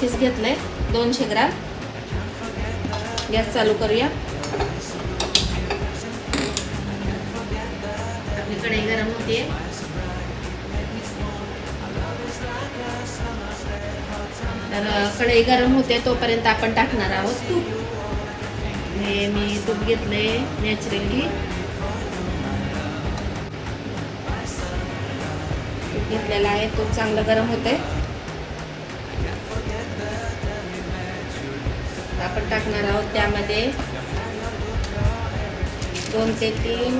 Piece घेतलं आहे दोनशे ग्राम. गॅस चालू करूया. आपली कढई गरम होते तर कढई गरम होते तोपर्यंत आपण टाकणार आहोत तूप. हे मी तूप घेतले नॅचरली तूप घेतलेलं आहे तूप चांगलं गरम होतंय. आपण टाकणार आहोत त्यामध्ये दोन ते तीन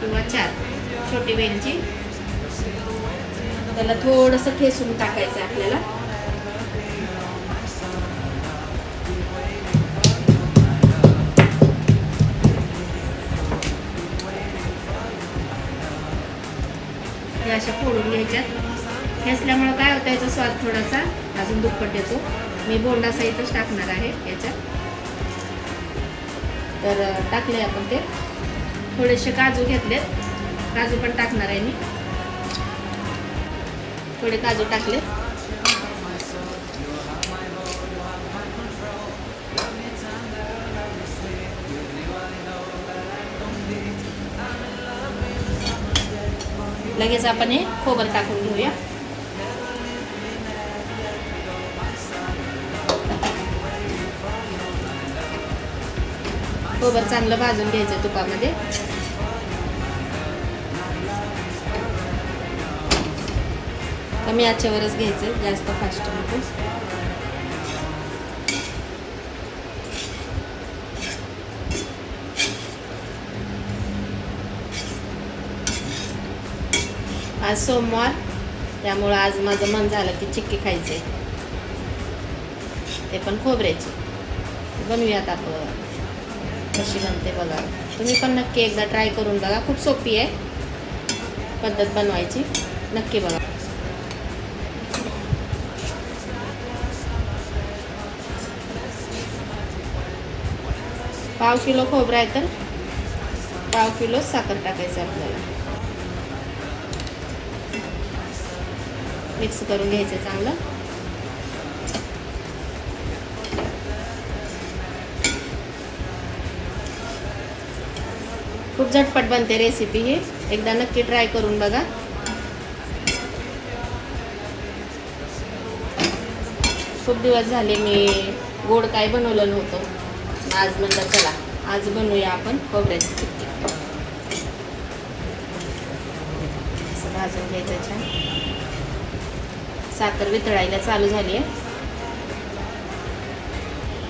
किंवा चार छोटी वेलची. त्याला थोडंसं ठेसून टाकायचं आपल्याला. अशा फोडून घ्यायच्यात. ठेसल्यामुळं काय होतं याचा स्वाद थोडासा अजून दुप्पट येतो मी बोंडासहितच टाकणार आहे याच्यात. तर टाकले आपण ते. थोडेसे काजू घेतलेत. काजू पण टाकणार आहे मी. थोडे काजू टाकले लगेच आपण हे खोबर टाकून घेऊया. हो खोबर चांगलं भाजून घ्यायचं तुपामध्ये. कमी आचेवरच घ्यायचं जास्त फास्ट नको. आज सोमवार त्यामुळं आज माझं मन झालं की चिक्की खायचे ते पण खोबऱ्याची. बनवूयात आपण. कशी बनते बघा तुम्ही पण नक्की एकदा ट्राय करून बघा. खूप सोपी आहे पद्धत बनवायची. नक्की बघा. पाव किलो खोबरं आहे तर पाव किलो साखर टाकायचं आपल्याला. मिक्स करून घ्यायचं चांगलं. खूप झटपट बनते रेसिपी ही. एकदा नक्की ट्राय करून बघा. खूप दिवस झाले मी गोड काय बनवलं नव्हतं. आज म्हणलं चला आज बनवूया आपण खोबऱ्याची चिक्की. असं भाजून घ्यायचं छान. साखर वितळायला चालू झाली आहे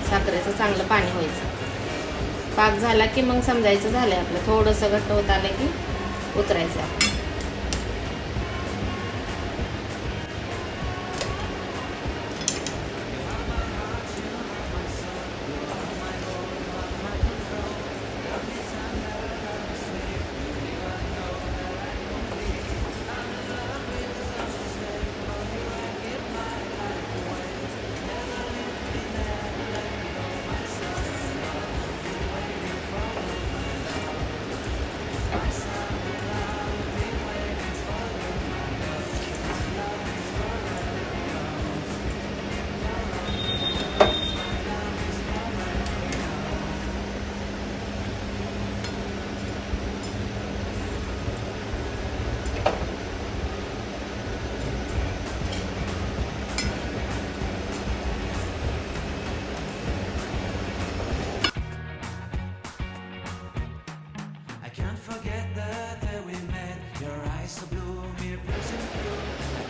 साखरेचं चांगलं पाणी व्हायचं. पाक झाला की मग समजायचं झालं आपलं. थोडंसं घट्ट होत आलं की उतरायचं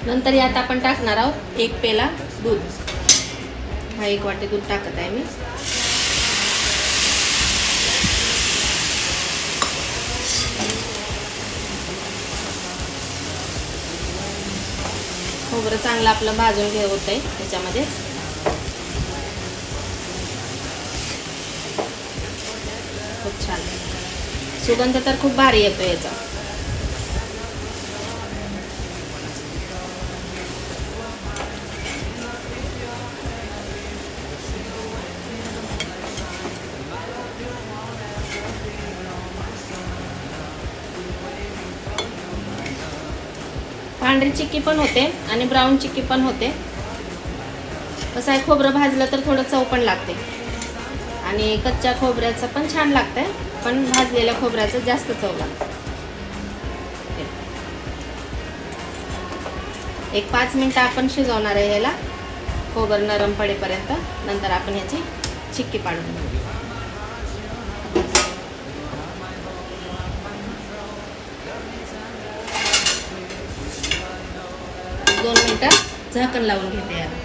नंतर यात आपण टाकणार आहोत एक पेला दूध. हा एक वाटी दूध टाकत आहे मी. हो खोबरं चांगलं आपलं भाजून घे होत आहे त्याच्यामध्ये. खूप छान. सुगंध तर खूप भारी येतो याचा. पांढरी चिक्की पण होते आणि ब्राऊन चिक्की पण होते. कसं आहे खोबरं भाजलं तर थोडं चव पण लागते. आणि कच्च्या खोबऱ्याचं पण छान लागतंय पण भाजलेल्या खोबऱ्याचं जास्त चव लागतं. एक पाच मिनटं आपण शिजवणार आहे ह्याला खोबरं नरम पडेपर्यंत नंतर आपण ह्याची चिक्की पाडून घेऊ. दोन मिनटं झाकण लावून घेते याला.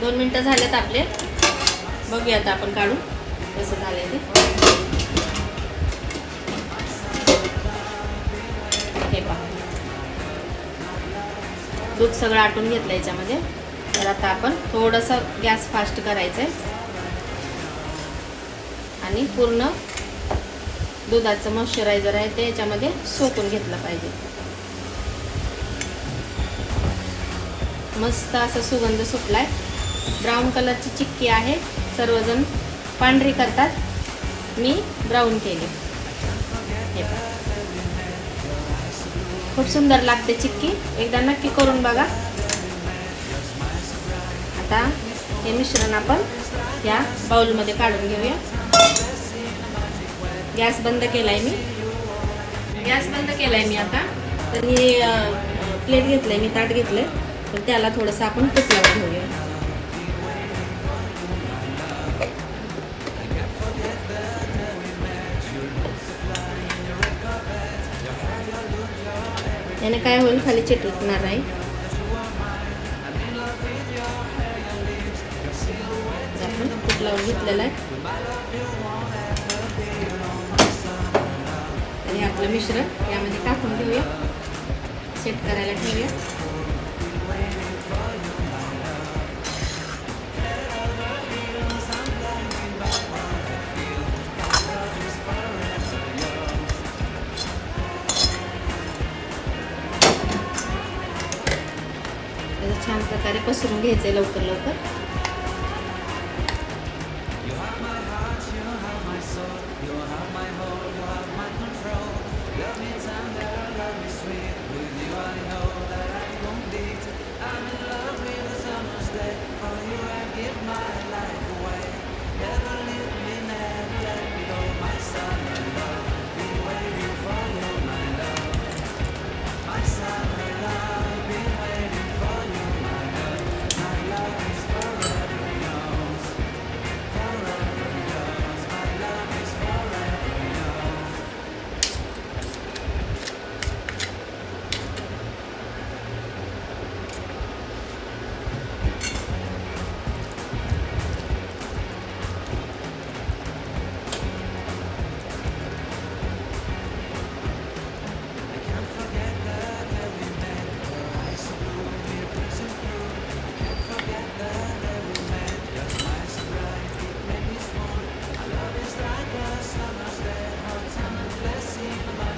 दोन मिनटं झालेत आपले. बघूया आता आपण काढून कसं झाले ते. पहा. दूध सगळं आटून घेतलं याच्यामध्ये. तर आता आपण थोडंसं गॅस फास्ट करायचं आहे आणि पूर्ण दुधाचं मॉइश्चरायझर आहे ते याच्यामध्ये सोकून घेतलं पाहिजे. मस्त असा सुगंध सुटलाय. ब्राऊन कलरची चिक्की आहे. सर्वजण पांढरी करतात. मी ब्राऊन केली. खूप सुंदर लागते चिक्की. एकदा नक्की करून बघा. आता हे मिश्रण आपण या बाउलमध्ये काढून घेऊया. गॅस बंद केलाय मी. गॅस बंद केलाय मी आता. तर हे प्लेट घेतलंय मी ताट घेतलंय. तर त्याला थोडंसं आपण तूप लावून घेऊया. याने काय होईल? खाली चिटकणार नाही आपण तूप लावून आहे. आणि आपलं मिश्रण यामध्ये टाकून घेऊया. सेट करायला ठेवूया. छान प्रकारे पसरून घ्यायचंय लवकर लवकर.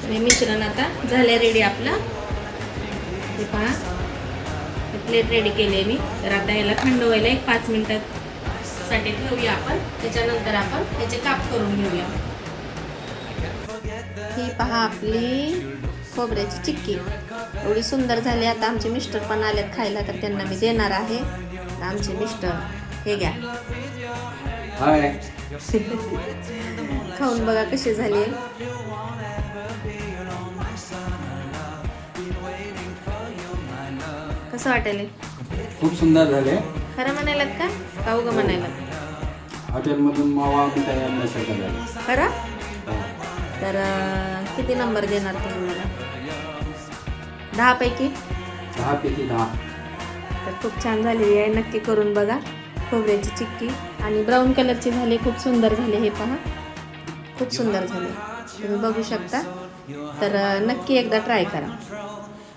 हे मिश्रण आता झालं रेडी आपलं. हे पहा. हे प्लेट रेडी केली मी. तर आता याला थंड व्हायला एक पाच मिनिटासाठी ठेवूया आपण. त्याच्यानंतर आपण त्याचे काप करून घेऊया. ही पहा आपली खोबऱ्याची चिक्की. एवढी सुंदर झाली. आता आमचे मिस्टर पण आलेत खायला तर त्यांना मी देणार आहे. आमचे मिस्टर हे घ्या. हाय खाऊन बघा कशी झाली. कसं वाटेल खूप सुंदर झाले. खरं म्हणायलात का? का उगं म्हणायला हॉटेलमधून मावा मिठाई आणण्यासारखं झालं. खरं? तर अं, किती नंबर देणार तुम्ही मला दहापैकी दहा. पैकी दहा तर खूप छान झालेली आहे. नक्की करून बघा. खोबऱ्याची चिक्की आणि ब्राऊन कलरची झाली. खूप सुंदर झाले हे पहा. खूप सुंदर झाले. तुम्ही बघू शकता. तर अं, नक्की एकदा ट्राय करा.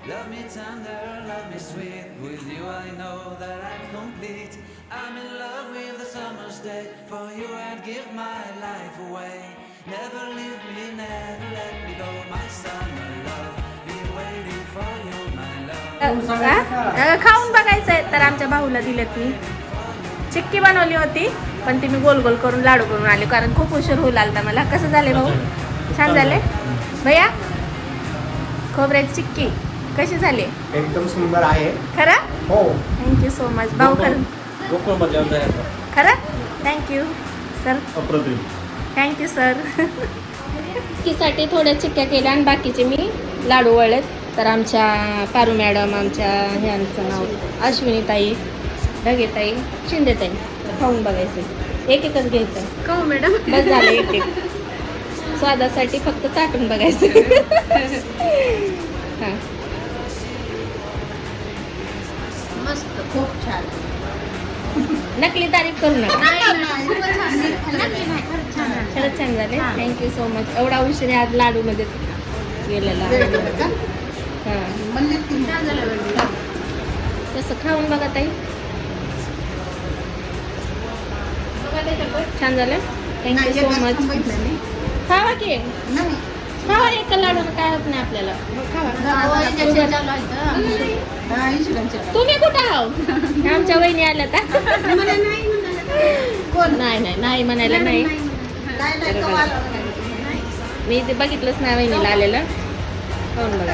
Love me tender, love me sweet. With you I know that I'm complete. I'm in love with the summer's day. For you I'd give my life away. Never leave me, never let me go. My summer love, be waiting for you, my love. खाऊन बघायचं आहे तर आमच्या भाऊला दिलेत मी चिक्की बनवली होती पण ती मी गोल गोल करून लाडू करून आले कारण खूप उशीर होऊ लागला मला कसं झाले भाऊ छान झाले भैया खोबऱ्याची चिक्की कशी झाली? एकदम सुंदर आहे. खरं? हो. थँक्यू सो मच भाऊ खरं? थँक्यू सर अप्रतिम. थँक्यू सर चिक्कीसाठी थोड्या चिक्क्या केल्या आणि बाकीचे मी लाडू वळलेत. तर आमच्या पारू मॅडम आमच्या ह्यांचं नाव अश्विनीताई ढगेताई शिंदेताई. खाऊन बघायचं एक एकच घ्यायचं का मॅडम बस झालं एक एक. स्वादासाठी फक्त चाटून बघायचं. हां. खूप छान. नकली तारीफ करू नका. नाही नाही खूपच छान नक्की नाही खरंच छान. झाले. थँक्यू सो मच एवढा उशीर आज लाडूमध्ये गेलेला. छान झालं मॅडम. तसं खाऊन बघा ताई. छान झालं. थँक्यू सो मच खावा की. खावा एका लाडून काय होत नाही आपल्याला. तुम्ही कुठं आहो आमच्या वहिनी आल्या का? नाही नाही नाही म्हणायला नाही मी ते बघितलंच नाही वहिनीला आलेलं. खाऊन बघा?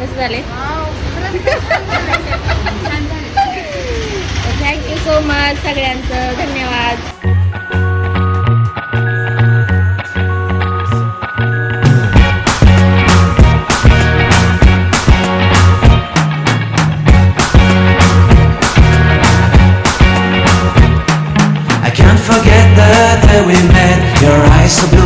कसं झाले? थँक्यू सो मच सगळ्यांचं. धन्यवाद. eyes so blue